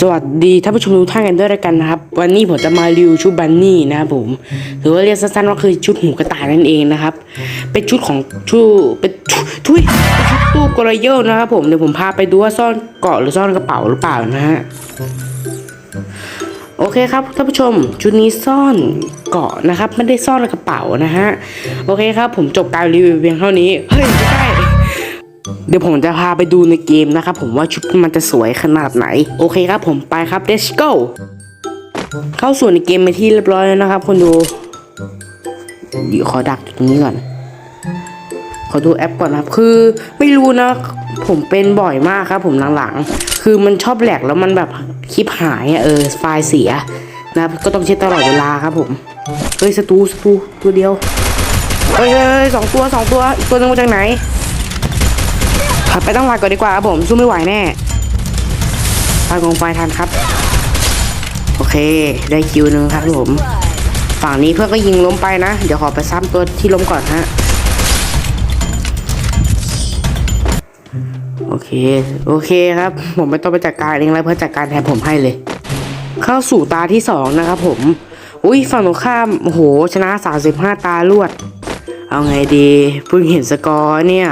สวัสดีท่านผู้ชมทุกท่านกันด้วยล้วกันนะครับ วันนี้ผมจะมารีวิวชุดบันนี่นะครับผมหรือว่าเรียกสั้นๆว่าคือชุดหูกระต่ายนั่นเองนะครับ เป็นชุดของชุดเป็นทุยเป็นชุดตู้กรเยอนะครับผมเดี๋ยวผมพาไปดูว่าซ่อนเกาะหรือซ่อนกระเป๋าหรือเปล่านะฮะโอเคครับท่านผู้ชมชุดนี้ซ่อนเกาะนะครับ ไม่ได้ซ่อนในกระเป๋านะฮะโอเคครับ ผมจบการรีวิวเพียงเท่านี้เฮ้ยไม่ใช่ เดี๋ยวผมจะพาไปดูในเกมนะครับผมว่าชุดมันจะสวยขนาดไหน โอเคครับผมไปครับ let's go เข้าสู่ในเกมไปที่เรียบร้อยแล้วนะครับคนดูเดี๋ยวขอดักตรงนี้ก่อน ขอดูแอปก่อนนะครับ คือไม่รู้นะ ผมเป็นบ่อยมากครับ ผมหลังๆ คือมันชอบแหลกแล้วมันแบบคลิปหายเออไฟล์เสียนะก็ต้องเช็ดตลอดเวลาครับผม เฮ้ยสตูสตูตัวเดียว เฮ้ยสองตัวสองตัวอีกตัวนึงมาจากไหน ถัดไปตั้งหลักก่อนดีกว่าครับผมสู้ไม่ไหวแน่พากองไฟทันครับ โอเค ได้คิวหนึ่งครับผมฝั่งนี้เพื่อนก็ยิงล้มไปนะ เดี๋ยวขอไปซ้ำตัวที่ล้มก่อนฮะโอเค โอเคครับ ผมไม่ต้องไปจัดการเองแล้วเพื่อนจัดการแทนผมให้เลย เข้าสู่ตาที่สองนะครับผม อุ้ยฝั่งตรงข้ามโอ้โหชนะ 35 ตารวด เอาไงดีเพิ่งเห็นสกอร์เนี่ย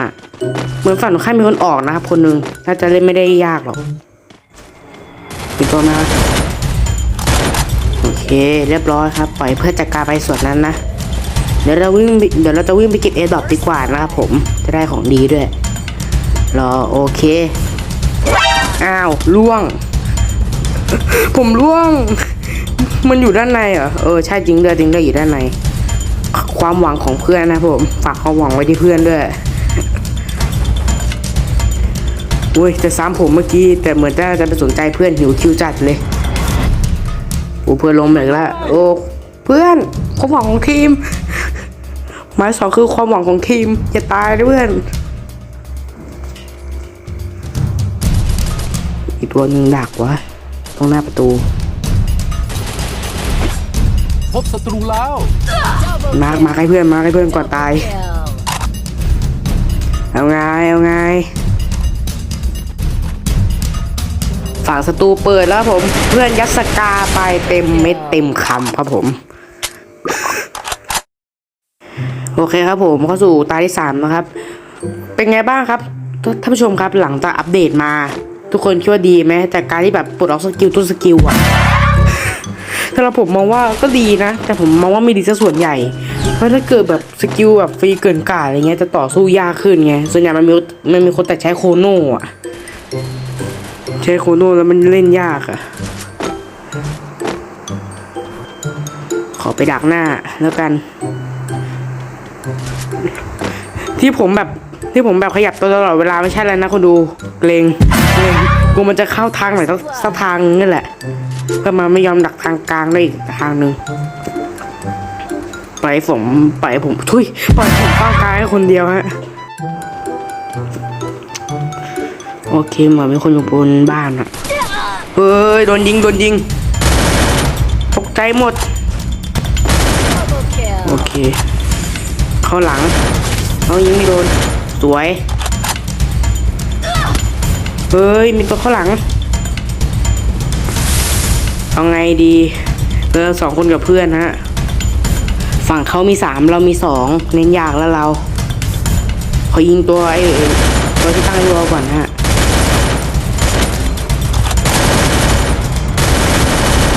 เหมือนฝั่งตรงข้ามมีคนออกนะครับ คนหนึ่งน่าจะเล่นไม่ได้ยากหรอกมีตัวมาโอเค เรียบร้อยครับ ปล่อยเพื่อจัดการไปส่วนนั้นนะ เดี๋ยวเราวิ่งเดี๋ยวเราจะวิ่งไปเก็บเอดอปดีกว่านะครับผมจะได้ของดีด้วยรอโอเค อ้าวล่วง ผมล่วง มันอยู่ด้านในเหรอเออใช่จริงด้วยจริงด้วยอยู่ด้านใน ความหวังของเพื่อนนะผม ฝากความหวังไว้ที่เพื่อนด้วยอุ้ยจะซ้ำผมเมื่อกี้ แต่เหมือนจะจะไปสนใจเพื่อนหิวคิวจัดเลยโอ้เพื่อนล้มอีกแล้วโอ้เพื่อนความหวังของทีมหมายสองคือความหวังของทีมอย่าตายนะเพื่อนอีกตัวหนึ่งดักวะตรงหน้าประตู พบศัตรูแล้วมาร์คมาร์คให้เพื่อนมาร์คให้เพื่อนก่อนตาย เอาไงเอาไงฝั่งศัตรูเปิดแล้วผม เพื่อนยัดสกาไปเต็มเม็ดเต็มคำครับผม โอเคครับผมเข้าสู่ตาที่สามนะครับ เป็นไงบ้างครับท่านผู้ชมครับหลังจากอัปเดตมา ทุกคนคิดว่าดีไหมจากการที่แบบปลดออกสกิลตัวสกิลอะ สำหรับผมมองว่าก็ดีนะ แต่ผมมองว่าไม่ดีซะส่วนใหญ่ เพราะถ้าเกิดแบบสกิลแบบฟรีเกินกาดอะไรเงี้ยจะต่อสู้ยากขึ้นไง ส่วนใหญ่มันมีมันมีคนแต่ใช้โคโน่อะใช้โคโน่แล้วมันเล่นยากอะขอไปดักหน้าแล้วกัน ที่ผมแบบที่ผมแบบขยับตัวตลอดเวลาไม่ใช่แล้วนะคนดูเกรงเกรงกูมันจะเข้าทางไหนสักสักทางนี่แหละ ก็มาไม่ยอมดักทางกลางได้อีกทางหนึ่งปล่อยผมปล่อยผมทุยปล่อยผมเข้ากลางให้คนเดียวฮะโอเคเหมือนมีคนอยู่บนบ้านอะเฮ้ยโดนยิงโดนยิงตกใจหมด โอเค เข้าหลังเอายิงไม่โดน สวย เฮ้ย มีตัวเข้าหลัง เอาไงดีเราสองคนกับเพื่อนฮะ ฝั่งเขามีสามเรามีสองเน้นยากแล้วเรา ขอยิงตัวไอ้ตัวที่ตั้งรัวก่อนฮะ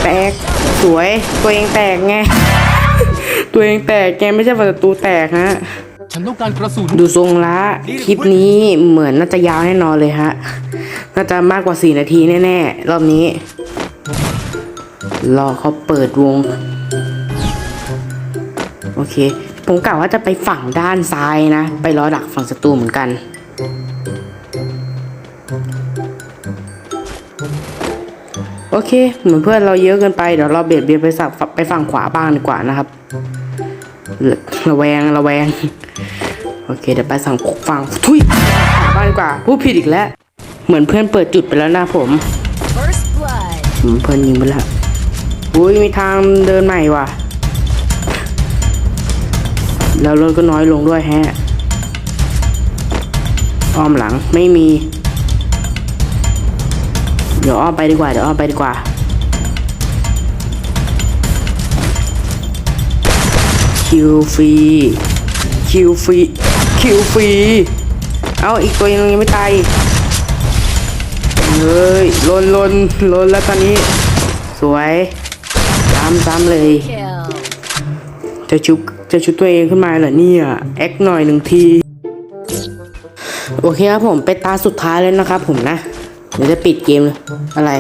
แตกสวยตัวเองแตกไง ตัวเองแตกแกไม่ใช่ประตูแตกฮะฉันต้องการกระสุนดูทรงละคลิปนี้เหมือนน่าจะยาวแน่นอนเลยฮะ น่าจะมากกว่า 4 นาทีแน่ๆ รอบนี้ รอเขาเปิดวง โอเค ผมกะว่าจะไปฝั่งด้านซ้ายนะ ไปรอดักฝั่งศัตรูเหมือนกันโอเค เหมือนเพื่อนเราเยอะเกินไป เดี๋ยวเราเบียดเบียนไปสักไปฝั่งขวาบ้างดีกว่านะครับ ระแวงระแวง โอเค เดี๋ยวไปสั่งฝั่งทุยขวาบ้างดีกว่าพูดผิดอีกแล้ว เหมือนเพื่อนเปิดจุดไปแล้วนะผม First blood. อืมเพื่อนยิงไปแล้ว อุ้ยมีทางเดินใหม่ว่ะ แล้วรถก็น้อยลงด้วยแฮะ อ้อมหลังไม่มี เดี๋ยวอ้อมไปดีกว่า เดี๋ยวอ้อมไปดีกว่า คิวฟรี คิวฟรี คิวฟรี เอาอีกตัวยังยังไม่ตายเฮ้ยลนลนลนแล้วตอนนี้ สวยำซ้ำเลย จะชุบจะชุบตัวเองขึ้นมาเหรอเนี่ยแอคหน่อยหนึ่งที โอเคครับผมเปตาสุดท้ายแล้วนะครับผมนะเดี๋ยวจะปิดเกมเลยอะไร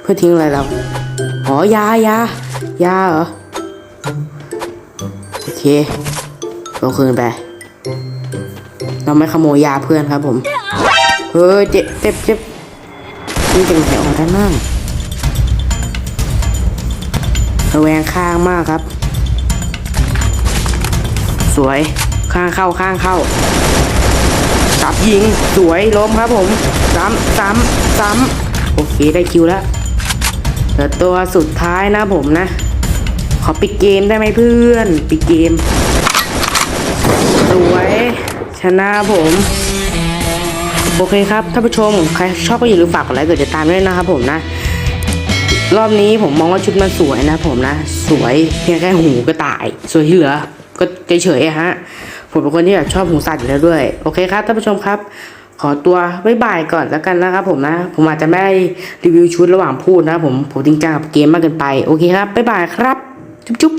เพื่อทิ้งอะไรเราอ๋อยายายาเหรอโอเคเราคืนไปเราไม่ขโมยยาเพื่อนครับผม เฮ้ยเจ็บเจ็บเจ็บนี่จังไหนออกด้านนั่ง ระแวงข้างมากครับ สวยข้างเข้าข้างเข้าจับยิงสวยล้มครับผมซ้ำซ้ำซ้ำโอเคได้คิวแล้วเหลือตัวสุดท้ายนะผมนะ ขอปิดเกมได้ไหมเพื่อน ปิดเกม สวย ชนะผมโอเคครับท่านผู้ชม ใครชอบก็อย่าลืมฝากกดไลค์กดติดตามด้วยนะครับผมนะ รอบนี้ผมมองว่าชุดมันสวยนะผมนะ สวยเพียงแค่หูก็ตาย สวยที่เหลือก็เฉยๆฮะ ผมเป็นคนที่แบบชอบหูสัตว์อยู่แล้วด้วย โอเคครับท่านผู้ชมครับ ขอตัวบ๊ายบายก่อนแล้วกันนะครับผมนะ ผมอาจจะไม่รีวิวชุดระหว่างพูดนะผมผมจริงจังกับเกมมากเกินไป โอเคครับบ๊ายบายครับ จุ๊บ